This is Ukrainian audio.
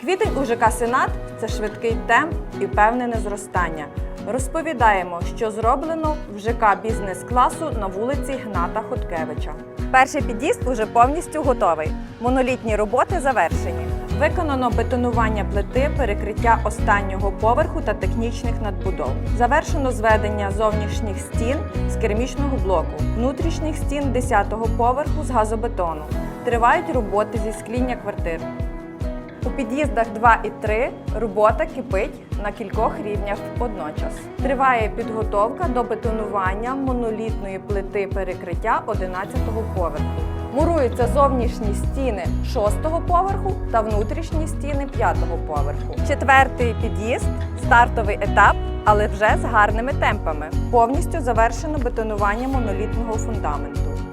Квітень у ЖК Сенат це швидкий темп і впевнене зростання. Розповідаємо, що зроблено в ЖК бізнес-класу на вулиці Гната Хоткевича. Перший під'їзд уже повністю готовий. Монолітні роботи завершені. Виконано бетонування плити, перекриття останнього поверху та технічних надбудов. Завершено зведення зовнішніх стін з керамічного блоку, внутрішніх стін 10-го поверху з газобетону. Тривають роботи зі скління квартир. У під'їздах 2 і 3 робота кипить на кількох рівнях водночас. Триває підготовка до бетонування монолітної плити перекриття 11-го поверху. Муруються зовнішні стіни 6-го поверху та внутрішні стіни 5-го поверху. Четвертий під'їзд стартовий етап, але вже з гарними темпами. Повністю завершено бетонування монолітного фундаменту.